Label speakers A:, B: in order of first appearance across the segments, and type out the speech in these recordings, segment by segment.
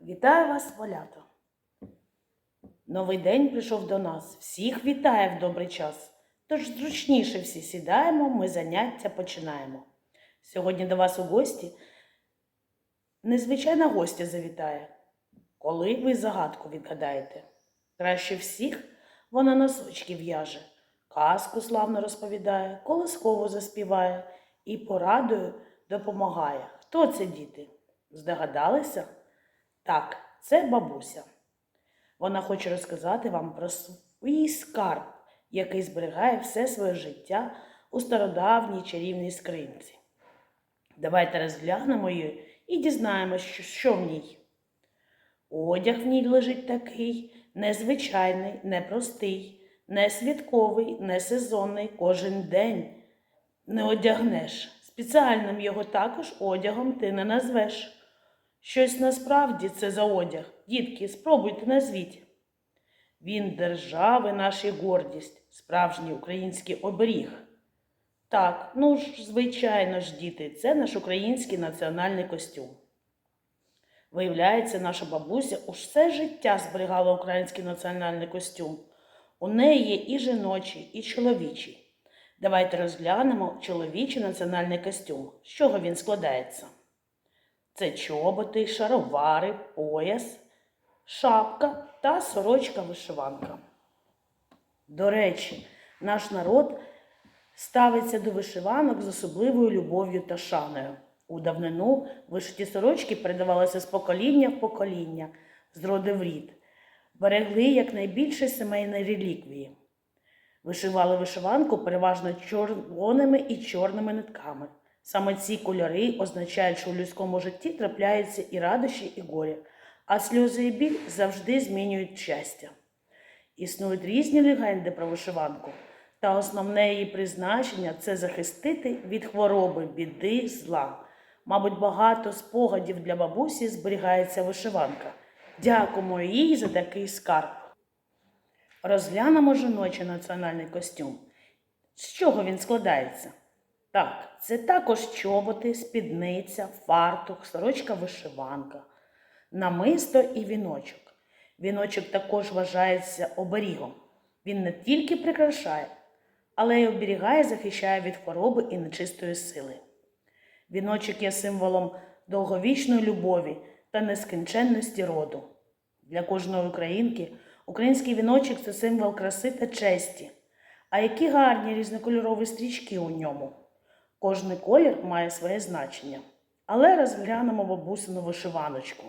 A: Вітаю вас, малята! Новий день прийшов до нас. Всіх вітає в добрий час. Тож зручніше всі сідаємо, ми заняття починаємо. Сьогодні до вас у гості незвичайна гостя завітає. Коли ви загадку відгадаєте, краще всіх вона носочки в'яже, казку славно розповідає, колисково заспіває і порадою допомагає. Хто це діти? Здогадалися? Так, це бабуся. Вона хоче розказати вам про свій скарб, який зберігає все своє життя у стародавній чарівній скринці. Давайте розглянемо її і дізнаємося, що, в ній. Одяг в ній лежить такий незвичайний, непростий, не святковий, не сезонний, кожен день не одягнеш. Спеціальним його також одягом ти не назвеш. Щось насправді це за одяг. Дітки, спробуйте назвіть. Він держави наша гордість, справжній український оберіг. Так, ну ж, звичайно ж, діти, це наш український національний костюм. Виявляється, наша бабуся усе життя зберігала український національний костюм. У неї є і жіночий, і чоловічий. Давайте розглянемо чоловічий національний костюм. З чого він складається? Це чоботи, шаровари, пояс, шапка та сорочка-вишиванка. До речі, наш народ ставиться до вишиванок з особливою любов'ю та шаною. У давнину вишиті сорочки передавалися з покоління в покоління, з роду в рід, берегли якнайбільше сімейної реліквії. Вишивали вишиванку переважно червоними і чорними нитками. Саме ці кольори означають, що у людському житті трапляються і радощі, і горі, а сльози і біль завжди змінюють щастя. Існують різні легенди про вишиванку, та основне її призначення це захистити від хвороби, біди, зла. Мабуть, багато спогадів для бабусі зберігається вишиванка. Дякуємо їй за такий скарб. Розглянемо жіночий національний костюм. З чого він складається? Так, це також чоботи, спідниця, фартух, сорочка вишиванка, намисто і віночок. Віночок також вважається оберігом. Він не тільки прикрашає, але й оберігає, захищає від хвороби і нечистої сили. Віночок є символом довговічної любові та нескінченності роду. Для кожної українки український віночок це символ краси та честі. А які гарні різнокольорові стрічки у ньому. Кожний колір має своє значення. Але розглянемо бабусину вишиваночку.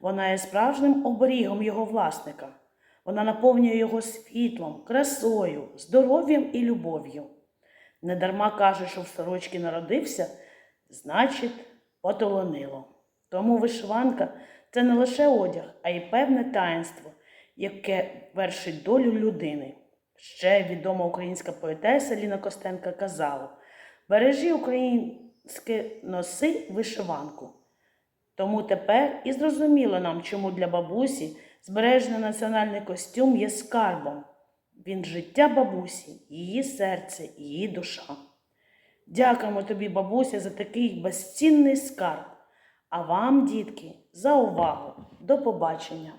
A: Вона є справжнім оберігом його власника. Вона наповнює його світлом, красою, здоров'ям і любов'ю. Недарма каже, що в сорочці народився, значить, потолонило. Тому вишиванка це не лише одяг, а й певне таїнство, яке вершить долю людини. Ще відома українська поетеса Ліна Костенка казала: бережи українське носи вишиванку. Тому тепер і зрозуміло нам, чому для бабусі збережений національний костюм є скарбом. Він життя бабусі, її серце, її душа. Дякуємо тобі, бабуся, за такий безцінний скарб. А вам, дітки, за увагу. До побачення!